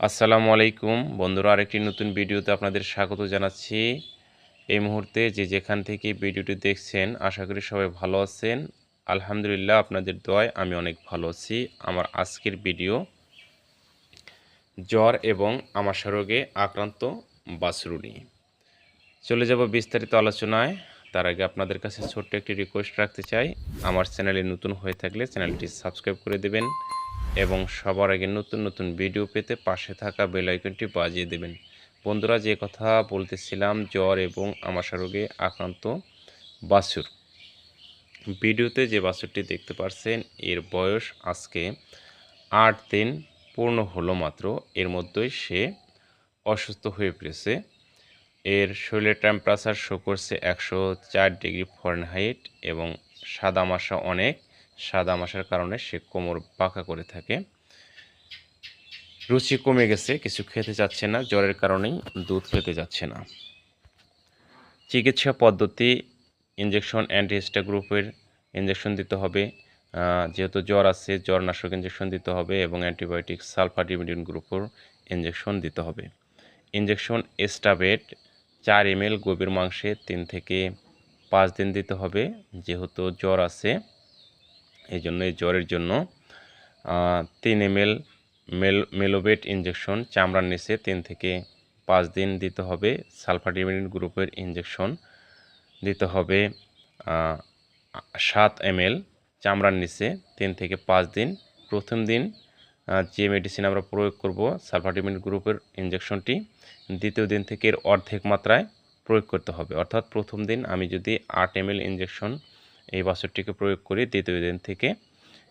আসসালামু আলাইকুম। বন্ধুরা, আরেকটি নতুন ভিডিওতে আপনাদের স্বাগত জানাচ্ছি। এই মুহূর্তে যে যেখান থেকে ভিডিওটি দেখছেন, আশা করি সবাই ভালো আছেন। আলহামদুলিল্লাহ, আপনাদের দয় আমি অনেক ভালো আছি। আমার আজকের ভিডিও, জ্বর এবং আমাশা রোগে আক্রান্ত বাছরু নিয়ে। চলে যাব বিস্তারিত আলোচনায়। তার আগে আপনাদের কাছে ছোট্ট একটি রিকোয়েস্ট রাখতে চাই। আমার চ্যানেলে নতুন হয়ে থাকলে চ্যানেলটি সাবস্ক্রাইব করে দেবেন। এবং সবার আগে নতুন নতুন ভিডিও পেতে পাশে থাকা বেল আইকনটি বাজিয়ে দেবেন। বন্ধুরা, যে কথা বলতেছিলাম, জ্বর এবং আমাশা রোগে আক্রান্ত বাছুর। ভিডিওতে যে বাছুরটি দেখতে পারছেন, এর বয়স আজকে আট দিন পূর্ণ হলো মাত্র। এর মধ্যেই সে অসুস্থ হয়ে পড়েছে। এর শরীরের টেম্পারেচার শো করছে একশো চার ডিগ্রি ফরেনহাইট এবং সাদা মাসা অনেক সাদা মাসার কারণে সে কোমর পাকা করে থাকে। রুচি কমে গেছে, কিছু খেতে যাচ্ছে না, জ্বরের কারণেই দুধ খেতে যাচ্ছে না। চিকিৎসা পদ্ধতি ইঞ্জেকশন অ্যান্টিহিস্টা গ্রুপের ইঞ্জেকশন দিতে হবে যেহেতু জ্বর আছে, জ্বরনাশক ইঞ্জেকশন দিতে হবে এবং অ্যান্টিবায়োটিক সালফাডিমিডিন গ্রুপের ইঞ্জেকশন দিতে হবে। ইঞ্জেকশন এস্টাবেট চার এম এল গভীর মাংসে তিন থেকে পাঁচ দিন দিতে হবে, যেহেতু জ্বর আছে। এই জন্য এই জ্বরের জন্য তিন এম এল মেল মেলোবেট ইঞ্জেকশন চামড়ার নিচে তিন থেকে পাঁচ দিন দিতে হবে। সালফাডিমিডিন গ্রুপের ইঞ্জেকশন দিতে হবে সাত এম এল চামড়ার নিচে তিন থেকে পাঁচ দিন। প্রথম দিন যে মেডিসিন আমরা প্রয়োগ করব সালফাডিমিন গ্রুপের ইঞ্জেকশনটি দ্বিতীয় দিন থেকে এর অর্ধেক মাত্রায় প্রয়োগ করতে হবে। অর্থাৎ প্রথম দিন আমি যদি আট এম ইঞ্জেকশন এই বাছরটিকে প্রয়োগ করে দ্বিতীয় দিন থেকে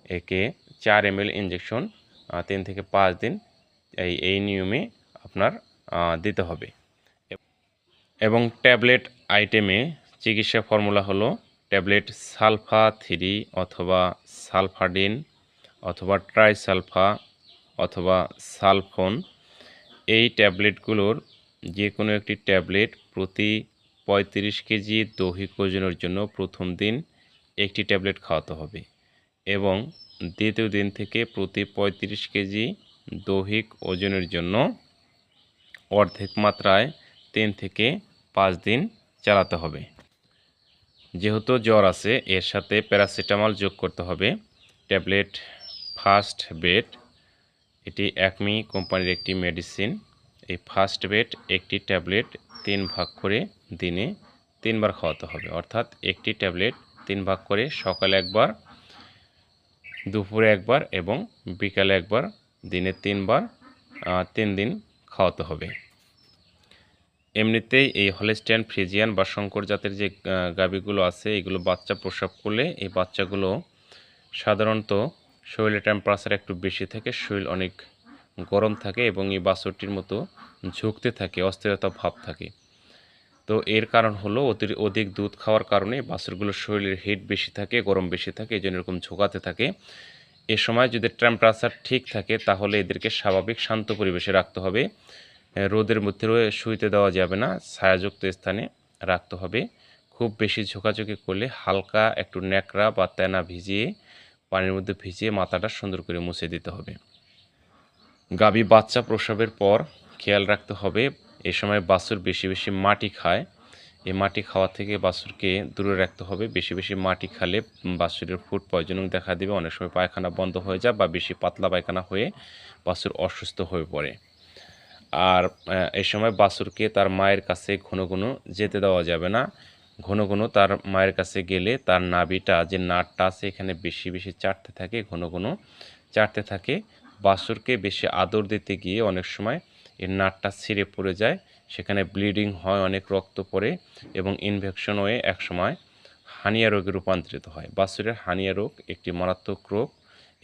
একে চার এম ইঞ্জেকশন তিন থেকে পাঁচ দিন এই এই নিয়মে আপনার দিতে হবে। এবং ট্যাবলেট আইটেমে চিকিৎসা ফর্মুলা হলো ট্যাবলেট সালফা থ্রি অথবা সালফাডিন অথবা ট্রাইসালফা অথবা সালফোন। এই ট্যাবলেটগুলোর যে কোনো একটি ট্যাবলেট প্রতি পঁয়ত্রিশ কেজি দৈহিক ওজনের জন্য প্রথম দিন একটি ট্যাবলেট খাওয়াতে হবে। এবং দ্বিতীয় দিন থেকে প্রতি পঁয়ত্রিশ কেজি দৈহিক ওজনের জন্য অর্ধেক মাত্রায় তিন থেকে পাঁচ দিন চালাতে হবে। যেহেতু জ্বর আছে, এর সাথে প্যারাসিটামল যোগ করতে হবে। ট্যাবলেট ফার্স্ট বেড, এটি একমি কোম্পানির একটি মেডিসিন। এই ফার্স্ট বেড একটি ট্যাবলেট তিন ভাগ করে দিনে তিনবার খাওয়াতে হবে। অর্থাৎ একটি ট্যাবলেট তিন ভাগ করে সকালে একবার, দুপুরে একবার এবং বিকালে একবার, দিনে তিনবার তিন দিন খাওয়াতে হবে। এমনিতেই এই হলিস্টিয়ান ফ্রিজিয়ান বা শঙ্কর জাতের যে গাভীগুলো আছে, এগুলো বাচ্চা প্রসব করলে এই বাচ্চাগুলো সাধারণত শরীরের টেম্পারেচার একটু বেশি থাকে, শরীর অনেক গরম থাকে এবং এই বাছরটির মতো ঝুঁকতে থাকে, অস্থিরতা ভাব থাকে। তো এর কারণ হলো অতি- অধিক দুধ খাওয়ার কারণে বাছুরগুলোর শরীরের হিট বেশি থাকে, গরম বেশি থাকে, এই জন্য এরকম ঝোঁকাতে থাকে। এ সময় যদি টেম্পারেচার ঠিক থাকে, তাহলে এদেরকে স্বাভাবিক শান্ত পরিবেশে রাখতে হবে। রোদের মধ্যে রয়ে শুইতে দেওয়া যাবে না, ছায়াযুক্ত স্থানে রাখতে হবে। খুব বেশি ঝোঁকাঝুঁকি করলে হালকা একটু ন্যাকড়া বা তেনা ভিজিয়ে, পানির মধ্যে ভিজিয়ে মাথাটা সুন্দর করে মুছে দিতে হবে। গাভী বাচ্চা প্রসবের পর খেয়াল রাখতে হবে এই সময় বাছুর বেশি বেশি মাটি খায়। এই মাটি খাওয়া থেকে বাছুরকে দূরে রাখতে হবে। বেশি বেশি মাটি খালে বাছুরের ফুড পয়জনিং দেখা দেবে। অনেক সময় পায়খানা বন্ধ হয়ে যায় বা বেশি পাতলা পায়খানা হয়ে বাছুর অসুস্থ হয়ে পড়ে। আর এই সময় বাছুরকে তার মায়ের কাছে ঘন ঘন যেতে দেওয়া যাবে না। ঘন ঘন তার মায়ের কাছে গেলে তার নাভিটা যে নাটটা আছে এখানে বেশি বেশি চাটতে থাকে, ঘন ঘন চাটতে থাকে। বাছুরকে বেশি আদর দিতে গিয়ে অনেক সময় এর নাটটা ছিঁড়ে পড়ে যায়। সেখানে ব্লিডিং হয়, অনেক রক্ত পড়ে এবং ইনফেকশন হয়ে একসময় হানিয়া রোগে রূপান্তরিত হয়। বাছুরের হানিয়া রোগ একটি মারাত্মক রোগ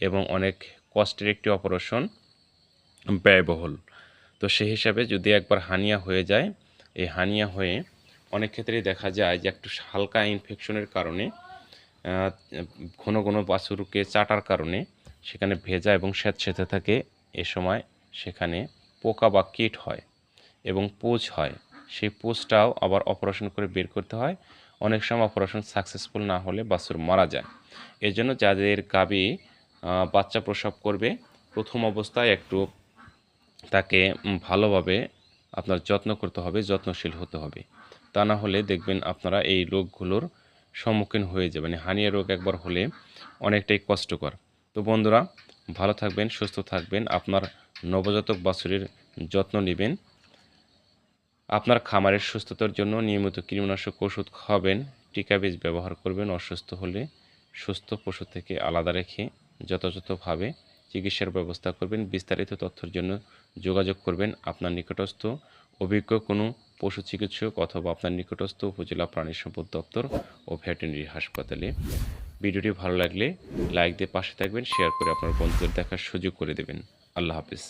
এবং অনেক কষ্টের একটি অপারেশন ব্যয়বহুল। তো সেই হিসাবে যদি একবার হানিয়া হয়ে যায়, এই হানিয়া হয়ে অনেক ক্ষেত্রেই দেখা যায় যে একটু হালকা ইনফেকশনের কারণে ঘন ঘন বাছুরকে চাটার কারণে সেখানে ভেজা এবং স্যাঁতসেঁতে থাকে। এ সময় সেখানে পোকা বা কীট হয় এবং পুজ হয়, সেই পুজটাও আবার অপারেশন করে বের করতে হয়। অনেক সময় অপারেশন সাকসেসফুল না হলে বাছুর মারা যায়। এই জন্য যাদের গাবি বাচ্চা প্রসব করবে, প্রথম অবস্থায় একটু তাকে ভালোভাবে আপনার যত্ন করতে হবে, যত্নশীল হতে হবে। তা না হলে দেখবেন আপনারা এই রোগগুলোর সম্মুখীন হয়ে যাবেন। হানিয়া রোগ একবার হলে অনেকটাই কষ্টকর। তো বন্ধুরা, ভালো থাকবেন, সুস্থ থাকবেন। আপনার নবজাতক বাছুরের যত্ন নেবেন। আপনার খামারের সুস্থতার জন্য নিয়মিত কীটনাশক ওষুধ খাবেন, টিকা বীজ ব্যবহার করবেন, অসুস্থ হলে সুস্থ পশু থেকে আলাদা রেখে যথাযথভাবে চিকিৎসার ব্যবস্থা করবেন, বিস্তারিত তথ্যের জন্য যোগাযোগ করবেন আপনার নিকটস্থ অভিজ্ঞ কোনো পশু চিকিৎসক অথবা আপনার নিকটস্থ উপজেলা প্রাণী সম্পদ দপ্তর ও ভেটেরিনারি হাসপাতালে। ভিডিওটি ভালো লাগলে লাইক দিয়ে পাশে থাকবেন, শেয়ার করে আপনার বন্ধুদের দেখার সুযোগ করে দেবেন। আল্লাহ হাফিজ।